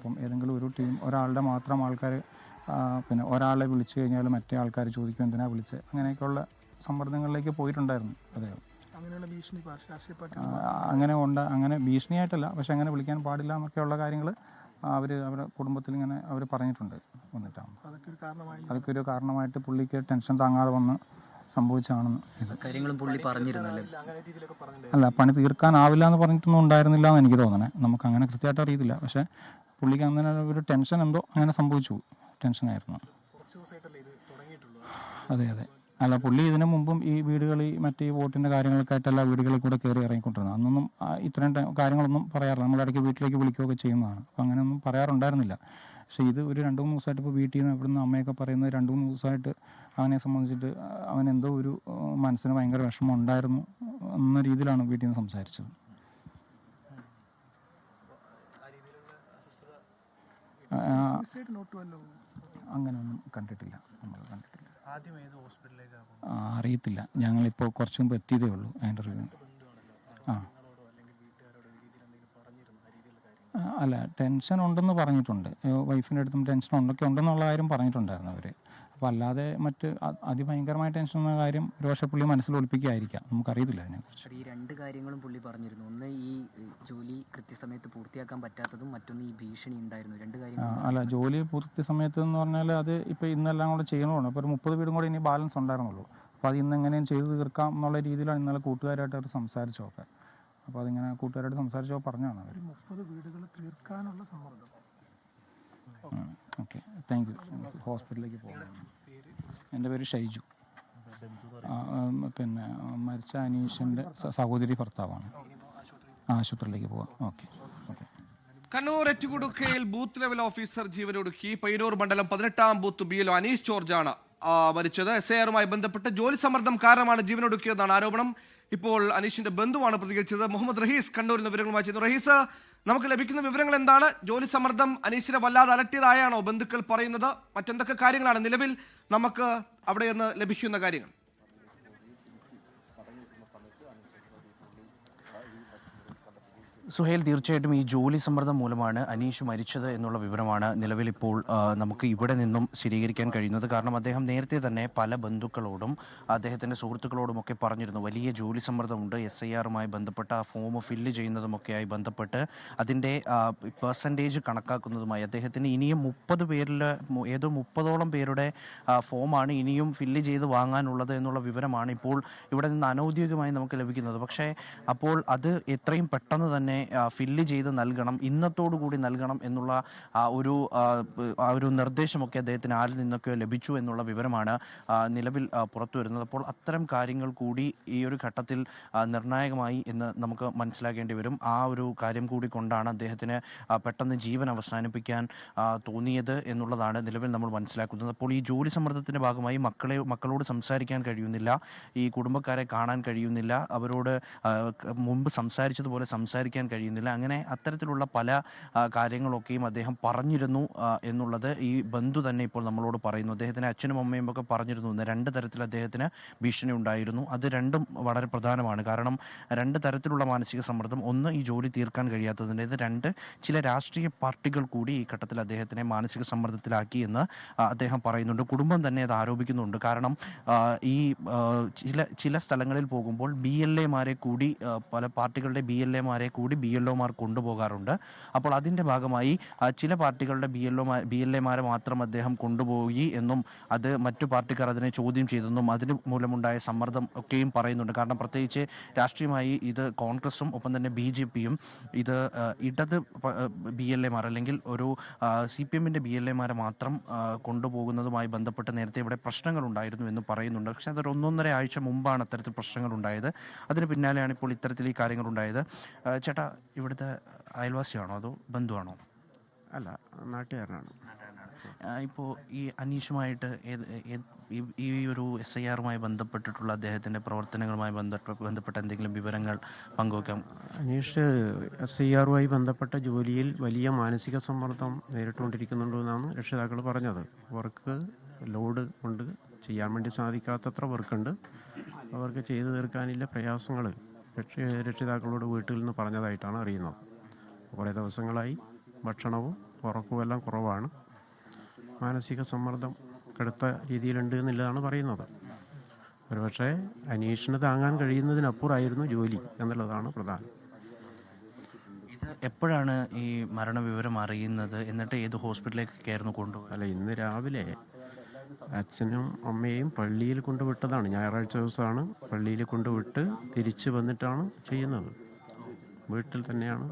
അപ്പം ഏതെങ്കിലും ഒരു ടീം ഒരാളുടെ മാത്രം ആൾക്കാർ പിന്നെ ഒരാളെ വിളിച്ചു കഴിഞ്ഞാൽ മറ്റേ ആൾക്കാർ ചോദിക്കും എന്തിനാ വിളിച്ചത് അങ്ങനെയൊക്കെയുള്ള സമ്മർദ്ദങ്ങളിലേക്ക് പോയിട്ടുണ്ടായിരുന്നു അദ്ദേഹം അങ്ങനെയുള്ള ഭീഷണി അങ്ങനെ ഉണ്ട്. അങ്ങനെ ഭീഷണിയായിട്ടല്ല. പക്ഷെ അങ്ങനെ വിളിക്കാൻ പാടില്ല എന്നൊക്കെയുള്ള കാര്യങ്ങൾ അവർ അവരുടെ കുടുംബത്തിൽ ഇങ്ങനെ അവർ പറഞ്ഞിട്ടുണ്ട് വന്നിട്ടാണ്. അതൊക്കെ ഒരു കാരണമായി അതൊക്കെ ഒരു കാരണമായിട്ട് പുള്ളിക്ക് ടെൻഷൻ താങ്ങാതെ വന്ന് സംഭവിച്ചാണെന്ന് ഇത്. കാര്യങ്ങളും പുള്ളി പറഞ്ഞിരുന്നല്ലേ? അല്ല പണി തീർക്കാനാവില്ല എന്ന് പറഞ്ഞിട്ടൊന്നും ഉണ്ടായിരുന്നില്ല എന്ന് എനിക്ക് തോന്നണേ. നമുക്ക് അങ്ങനെ കൃത്യമായിട്ട് അറിയത്തില്ല. പക്ഷേ പുള്ളിക്ക് അങ്ങനെ ഒരു ടെൻഷൻ എന്തോ അങ്ങനെ സംഭവിച്ചു. ടെൻഷനായിരുന്നു അതെ അതെ. അല്ല പുള്ളി ഇതിനു മുമ്പും ഈ വീടുകളിൽ മറ്റേ ഈ വോട്ടിന്റെ കാര്യങ്ങൾക്കായിട്ട് എല്ലാ വീടുകളിൽ കൂടെ കയറി ഇറങ്ങിക്കൊണ്ടിരുന്നത്. അന്നൊന്നും ഇത്രയും കാര്യങ്ങളൊന്നും പറയാറില്ല. നമ്മൾ ഇടയ്ക്ക് വീട്ടിലേക്ക് വിളിക്കുകയൊക്കെ ചെയ്യുന്നതാണ്. അപ്പോൾ അങ്ങനെയൊന്നും പറയാറുണ്ടായിരുന്നില്ല. പക്ഷേ ഇത് ഒരു രണ്ട് മൂന്ന് ദിവസമായിട്ട് ഇപ്പോൾ വീട്ടിൽ നിന്ന് ഇവിടുന്ന് അമ്മയൊക്കെ പറയുന്നത് രണ്ട് മൂന്ന് ദിവസമായിട്ട് അവനെ സംബന്ധിച്ചിട്ട് അവൻ എന്തോ ഒരു മനസ്സിന് ഭയങ്കര വിഷമം ഉണ്ടായിരുന്നു എന്ന രീതിയിലാണ് വീട്ടിൽ നിന്ന് സംസാരിച്ചത്. അങ്ങനെയൊന്നും കണ്ടിട്ടില്ല. നമ്മൾ കണ്ടിട്ടില്ല. അറിയത്തില്ല. ഞങ്ങളിപ്പോൾ കുറച്ച് മുമ്പ് എത്തിയതേ ഉള്ളൂ അതിന്റെ റിവ്യൂ ആ. അല്ല ടെൻഷൻ ഉണ്ടെന്ന് പറഞ്ഞിട്ടുണ്ട് വൈഫിന്റെ അടുത്തും ടെൻഷൻ ഉണ്ടൊക്കെ ഉണ്ടെന്നുള്ള കാര്യം പറഞ്ഞിട്ടുണ്ടായിരുന്നു അവർ അപ്പോൾ അല്ലാതെ മറ്റ് അതിഭയങ്കരമായ ടെൻഷൻ എന്ന കാര്യം ഒരുപക്ഷെ പുള്ളി മനസ്സിൽ ഒളിപ്പിക്കായിരിക്കാം നമുക്കറിയത്തില്ല അതിനെക്കുറിച്ച്. ഈ രണ്ട് കാര്യങ്ങളും പുള്ളി പറഞ്ഞിരുന്നു. ഒന്ന് ഈ ജോലി കൃത്യസമയത്ത് പൂർത്തിയാക്കാൻ പറ്റാത്തതും മറ്റൊന്ന് ഈ ഭീഷണി ഉണ്ടായിരുന്നു. രണ്ട് കാര്യം കാര്യങ്ങൾ അല്ല ജോലി പൂർത്തി സമയത്ത് എന്ന് പറഞ്ഞാൽ അത് ഇപ്പോൾ ഇന്നെല്ലാം കൂടെ ചെയ്യണമാണ് അപ്പോൾ ഒരു മുപ്പത് വീടും കൂടെ ഇനി ബാലൻസ് ഉണ്ടായിരുന്നുള്ളൂ. അപ്പോൾ അത് ഇന്ന് എങ്ങനെയും ചെയ്തു തീർക്കാം എന്നുള്ള രീതിയിലാണ് ഇന്നലെ കൂട്ടുകാരായിട്ട് അവർ സംസാരിച്ചതൊക്കെ. അപ്പോൾ അതിങ്ങനെ കൂട്ടുകാരായിട്ട് സംസാരിച്ചോ പറഞ്ഞാണ് അവർ മുപ്പത് വീടുകൾ തീർക്കാനുള്ള സമ്മർദ്ദം. താങ്ക് യു ഹോസ്പിറ്റലിലേക്ക് പോകാം എന്റെ പേര് ഷൈജു. പിന്നെ മരിച്ച അനീഷിന്റെ സഹോദരി ഭർത്താവാണ്. ആശുപത്രിയിലേക്ക് പോവാം. Okay okay. കണ്ണൂർ എറ്റുകുടുക്കയിൽ ബൂത്ത് ലെവൽ ഓഫീസർ ജീവനൊടുക്കി പയ്യന്നൂർ മണ്ഡലം പതിനെട്ടാം ബൂത്ത് ബി എൽ അനീഷ് ജോർജാണ് മരിച്ചത്. എസ് ഐ ആറുമായി ബന്ധപ്പെട്ട് ജോലി സമ്മർദ്ദം കാരണമാണ് ജീവനൊടുക്കിയതെന്നാണ് ആരോപണം. ഇപ്പോൾ അനീഷിന്റെ ബന്ധുവാണ് പ്രതികരിച്ചത്. മുഹമ്മദ് റഹീസ് കണ്ണൂരിൽ നിന്ന് വിവരങ്ങളുമായി ചെയ്യുന്നു റഹീസ് നമുക്ക് ലഭിക്കുന്ന വിവരങ്ങൾ എന്താണ്? ജോലി സമ്മർദ്ദം അനീഷിനെ വല്ലാതെ അലട്ടിയതായാണോ ബന്ധുക്കൾ പറയുന്നത്? മറ്റെന്തൊക്കെ കാര്യങ്ങളാണ് നിലവിൽ നമുക്ക് അവിടെ നിന്ന് ലഭിക്കുന്ന കാര്യങ്ങൾ? സുഹേൽ തീർച്ചയായിട്ടും ഈ ജോലി സമ്മർദ്ദം മൂലമാണ് അനീഷ് മരിച്ചത് എന്നുള്ള വിവരമാണ് നിലവിൽ ഇപ്പോൾ നമുക്ക് ഇവിടെ നിന്നും സ്ഥിരീകരിക്കാൻ കഴിയുന്നത്. കാരണം അദ്ദേഹം നേരത്തെ തന്നെ പല ബന്ധുക്കളോടും അദ്ദേഹത്തിന്റെ സുഹൃത്തുക്കളോടുമൊക്കെ പറഞ്ഞിരുന്നു. വലിയ ജോലി സമ്മർദ്ദമുണ്ട്. എസ് ഐ ആറുമായി ബന്ധപ്പെട്ട ആ ഫോം ഫില്ല് ചെയ്യുന്നതുമൊക്കെയായി ബന്ധപ്പെട്ട് അതിന്റെ പെർസെന്റേജ് കണക്കാക്കുന്നതുമായി. അദ്ദേഹത്തിന് ഇനിയും മുപ്പത് പേരിൽ ഏതോ മുപ്പതോളം പേരുടെ ഫോമാണ് ഇനിയും ഫില്ല് ചെയ്ത് വാങ്ങാനുള്ളത് എന്നുള്ള വിവരമാണ് ഇപ്പോൾ ഇവിടെ നിന്ന് അനൗദ്യോഗികമായി നമുക്ക് ലഭിക്കുന്നത്. പക്ഷേ അപ്പോൾ അത് എത്രയും പെട്ടെന്ന് തന്നെ ഫില്ല് ചെയ്ത് നൽകണം ഇന്നത്തോടു കൂടി നൽകണം എന്നുള്ള ഒരു ഒരു നിർദ്ദേശമൊക്കെ അദ്ദേഹത്തിന് ആരിൽ നിന്നൊക്കെ ലഭിച്ചു എന്നുള്ള വിവരമാണ് നിലവിൽ പുറത്തു വരുന്നത്. അപ്പോൾ അത്തരം കാര്യങ്ങൾ കൂടി ഈ ഒരു ഘട്ടത്തിൽ നിർണായകമായി എന്ന് നമുക്ക് മനസ്സിലാക്കേണ്ടി വരും. ആ ഒരു കാര്യം കൂടി കൊണ്ടാണ് അദ്ദേഹത്തിന് പെട്ടെന്ന് ജീവൻ അവസാനിപ്പിക്കാൻ തോന്നിയത് എന്നുള്ളതാണ് നിലവിൽ നമ്മൾ മനസ്സിലാക്കുന്നത്. അപ്പോൾ ഈ ജോലി സമ്മർദ്ദത്തിന്റെ ഭാഗമായി മക്കളെ മക്കളോട് സംസാരിക്കാൻ കഴിയുന്നില്ല ഈ കുടുംബക്കാരെ കാണാൻ കഴിയുന്നില്ല. അവരോട് മുമ്പ് സംസാരിച്ചതുപോലെ സംസാരിക്കാൻ കഴിയുന്നില്ല. അങ്ങനെ അത്തരത്തിലുള്ള പല കാര്യങ്ങളൊക്കെയും അദ്ദേഹം പറഞ്ഞിരുന്നു എന്നുള്ളത് ഈ ബന്ധു തന്നെ ഇപ്പോൾ നമ്മളോട് പറയുന്നു. അദ്ദേഹത്തിന് അച്ഛനും അമ്മയും ഒക്കെ പറഞ്ഞിരുന്നു രണ്ട് തരത്തിൽ അദ്ദേഹത്തിന് ഭീഷണി ഉണ്ടായിരുന്നു. അത് രണ്ടും വളരെ പ്രധാനമാണ്. കാരണം രണ്ട് തരത്തിലുള്ള മാനസിക സമ്മർദ്ദം. ഒന്ന് ഈ ജോലി തീർക്കാൻ കഴിയാത്തതിന്റെ ഇത് രണ്ട് ചില രാഷ്ട്രീയ പാർട്ടികൾ കൂടി ഈ ഘട്ടത്തിൽ അദ്ദേഹത്തിനെ മാനസിക സമ്മർദ്ദത്തിലാക്കി എന്ന് അദ്ദേഹം പറയുന്നുണ്ട്. കുടുംബം തന്നെ അത് ആരോപിക്കുന്നുണ്ട്. കാരണം ഈ ചില ചില സ്ഥലങ്ങളിൽ പോകുമ്പോൾ ബി എൽ എമാരെ കൂടി പല പാർട്ടികളുടെ ബി എൽ എമാരെ കൂടി ബി എൽ ഒമാർ കൊണ്ടുപോകാറുണ്ട്. അപ്പോൾ അതിന്റെ ഭാഗമായി ചില പാർട്ടികളുടെ B L O B L എമാരെ മാത്രം അദ്ദേഹം കൊണ്ടുപോയി എന്നും അത് മറ്റു പാർട്ടിക്കാർ അതിനെ ചോദ്യം ചെയ്തെന്നും അതിന് മൂലമുണ്ടായ സമ്മർദ്ദം ഒക്കെയും പറയുന്നുണ്ട്. കാരണം പ്രത്യേകിച്ച് രാഷ്ട്രീയമായി ഇത് കോൺഗ്രസും ഒപ്പം തന്നെ ബി ജെ പിയും ഇത് ഇടത് ബി എൽ എമാർ അല്ലെങ്കിൽ ഒരു സി പി എമ്മിന്റെ ബി എൽ എമാരെ മാത്രം കൊണ്ടുപോകുന്നതുമായി ബന്ധപ്പെട്ട് നേരത്തെ ഇവിടെ പ്രശ്നങ്ങൾ ഉണ്ടായിരുന്നു എന്ന് പറയുന്നുണ്ട്. പക്ഷേ അതൊരു ഒന്നൊന്നര ആഴ്ച മുമ്പാണ് അത്തരത്തിൽ പ്രശ്നങ്ങൾ ഉണ്ടായത് അതിന് പിന്നാലെയാണ് ഇപ്പോൾ ഇത്തരത്തിൽ ഈ കാര്യങ്ങൾ ഉണ്ടായത് ആ, ചേട്ടാ ഇവിടുത്തെ അയൽവാസിയാണോ അതോ ബന്ധുവാണോ? അല്ല നാട്ടുകാരനാണ്. ഇപ്പോൾ ഈ അനീഷുമായിട്ട് ഏത് ഈ- ഒരു എസ് ഐ ആറുമായി ബന്ധപ്പെട്ടിട്ടുള്ള അദ്ദേഹത്തിന്റെ പ്രവർത്തനങ്ങളുമായി ബന്ധപ്പെട്ട ബന്ധപ്പെട്ട എന്തെങ്കിലും വിവരങ്ങൾ പങ്കുവെക്കാം അനീഷ് എസ് ഐ ആറുമായി ബന്ധപ്പെട്ട ജോലിയിൽ വലിയ മാനസിക സമ്മർദ്ദം നേരിട്ടുകൊണ്ടിരിക്കുന്നുണ്ടെന്നാണ് രക്ഷിതാക്കൾ പറഞ്ഞത്. വർക്ക് ലോഡ് കൊണ്ട് ചെയ്യാൻ വേണ്ടി സാധിക്കാത്തത്ര വർക്കുണ്ട്. അവർക്ക് ചെയ്തു തീർക്കാനില്ല പ്രയാസങ്ങൾ. രക്ഷ രക്ഷിതാക്കളോട് വീട്ടിൽ നിന്ന് പറഞ്ഞതായിട്ടാണ് അറിയുന്നത്. കുറേ ദിവസങ്ങളായി ഭക്ഷണവും ഉറക്കമെല്ലാം കുറവാണ്. മാനസിക സമ്മർദ്ദം കടുത്ത രീതിയിലുണ്ട് എന്നുള്ളതാണ് പറയുന്നത്. ഒരുപക്ഷെ അനീഷിന് താങ്ങാൻ കഴിയുന്നതിനപ്പുറമായിരുന്നു ജോലി എന്നുള്ളതാണ് പ്രധാനം. ഇത് എപ്പോഴാണ് ഈ മരണവിവരം അറിയുന്നത്? എന്നിട്ട് ഏത് ഹോസ്പിറ്റലിലേക്കൊക്കെയായിരുന്നു കൊണ്ടുപോയത്? അല്ല ഇന്ന് രാവിലെ അച്ഛനും അമ്മയും പള്ളിയിൽ കൊണ്ടുവിട്ടതാണ്. ഞായറാഴ്ച ദിവസമാണ് പള്ളിയിൽ കൊണ്ടുവിട്ട് തിരിച്ചു വന്നിട്ടാണ് ചെയ്യുന്നത്. വീട്ടിൽ തന്നെയാണ്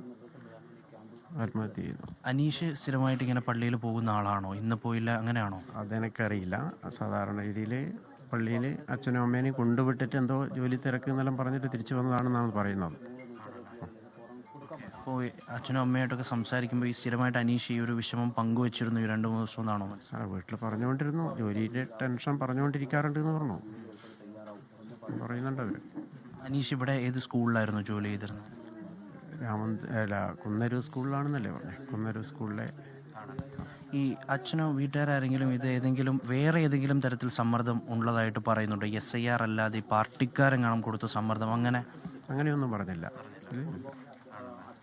ആത്മഹത്യ ചെയ്തത്. അനീഷ് സ്ഥിരമായിട്ട് ഇങ്ങനെ പള്ളിയിൽ പോകുന്ന ആളാണോ? ഇന്ന് പോയില്ല അങ്ങനെയാണോ? അതെനിക്കറിയില്ല. സാധാരണ രീതിയിൽ പള്ളിയിൽ അച്ഛനും അമ്മേനെയും കൊണ്ടുവിട്ടിട്ട് എന്തോ ജോലി തിരക്ക് എന്നെല്ലാം പറഞ്ഞിട്ട് തിരിച്ചു വന്നതാണെന്നാണ് പറയുന്നത്. അപ്പോൾ അച്ഛനും അമ്മയായിട്ടൊക്കെ സംസാരിക്കുമ്പോൾ ഈ സ്ഥിരമായിട്ട് അനീഷ് ഈ ഒരു വിഷമം പങ്കുവച്ചിരുന്നു ഈ രണ്ട് മൂന്ന് ദിവസം എന്നാണോ മനസ്സിലായത്? വീട്ടിൽ പറഞ്ഞുകൊണ്ടിരുന്നു. ജോലിയുടെ ടെൻഷൻ പറഞ്ഞുകൊണ്ടിരിക്കാറുണ്ട് എന്ന് പറഞ്ഞു. പറയുന്നുണ്ട് അവർ അനീഷ് ഇവിടെ ഏത് സ്കൂളിലായിരുന്നു ജോലി ചെയ്തിരുന്നത്? രാമ അല്ല കുന്നരൂർ സ്കൂളിലാണെന്നല്ലേ പറഞ്ഞത് കുന്നരൂർ സ്കൂളിലെ ഈ അച്ഛനോ വീട്ടുകാരെങ്കിലും ഇത് ഏതെങ്കിലും വേറെ ഏതെങ്കിലും തരത്തിൽ സമ്മർദ്ദം ഉള്ളതായിട്ട് പറയുന്നുണ്ട്? എസ് ഐ ആർ അല്ലാതെ പാർട്ടിക്കാരെങ്ങാനും കൊടുത്ത സമ്മർദ്ദം അങ്ങനെ? അങ്ങനെയൊന്നും പറഞ്ഞില്ല.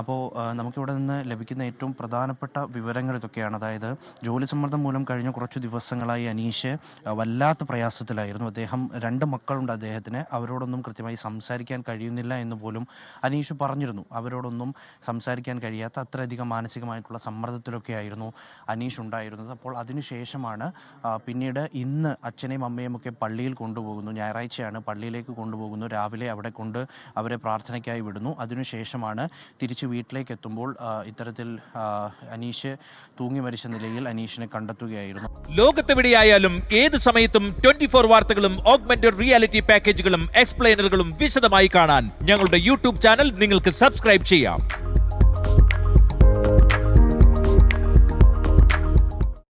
അപ്പോൾ നമുക്കിവിടെ നിന്ന് ലഭിക്കുന്ന ഏറ്റവും പ്രധാനപ്പെട്ട വിവരങ്ങൾ ഇതൊക്കെയാണ്. അതായത് ജോലി സമ്മർദ്ദം മൂലം കഴിഞ്ഞ കുറച്ച് ദിവസങ്ങളായി അനീഷ് വല്ലാത്ത പ്രയാസത്തിലായിരുന്നു. അദ്ദേഹം രണ്ട് മക്കളുണ്ട് അദ്ദേഹത്തിന്. അവരോടൊന്നും കൃത്യമായി സംസാരിക്കാൻ കഴിയുന്നില്ല എന്ന് പോലും അനീഷ് പറഞ്ഞിരുന്നു. അവരോടൊന്നും സംസാരിക്കാൻ കഴിയാത്ത അത്രയധികം മാനസികമായിട്ടുള്ള സമ്മർദ്ദത്തിലൊക്കെ ആയിരുന്നു അനീഷ് ഉണ്ടായിരുന്നത്. അപ്പോൾ അതിനുശേഷമാണ് പിന്നീട് ഇന്ന് അച്ഛനെയും അമ്മയും ഒക്കെ പള്ളിയിൽ കൊണ്ടുപോകുന്നു. ഞായറാഴ്ചയാണ് പള്ളിയിലേക്ക് കൊണ്ടുപോകുന്നു. രാവിലെ അവിടെ കൊണ്ട് അവരെ പ്രാർത്ഥനയ്ക്കായി വിടുന്നു. അതിനുശേഷമാണ് തിരിച്ച് വീട്ടിലേക്ക് എത്തുമ്പോൾ ഇത്തരത്തിൽ അനീഷ് തൂങ്ങി മരിച്ച നിലയിൽ അനീഷിനെ കണ്ടെത്തുകയായിരുന്നു. ലോകത്തെവിടെയായാലും ഏത് സമയത്തും ട്വന്റി ഫോർ വാർത്തകളും ഓഗ്മെന്റഡ് റിയാലിറ്റി പാക്കേജുകളും എക്സ്പ്ലെയിനറുകളും വിശദമായി കാണാൻ ഞങ്ങളുടെ യൂട്യൂബ് ചാനൽ നിങ്ങൾക്ക് സബ്സ്ക്രൈബ് ചെയ്യാം.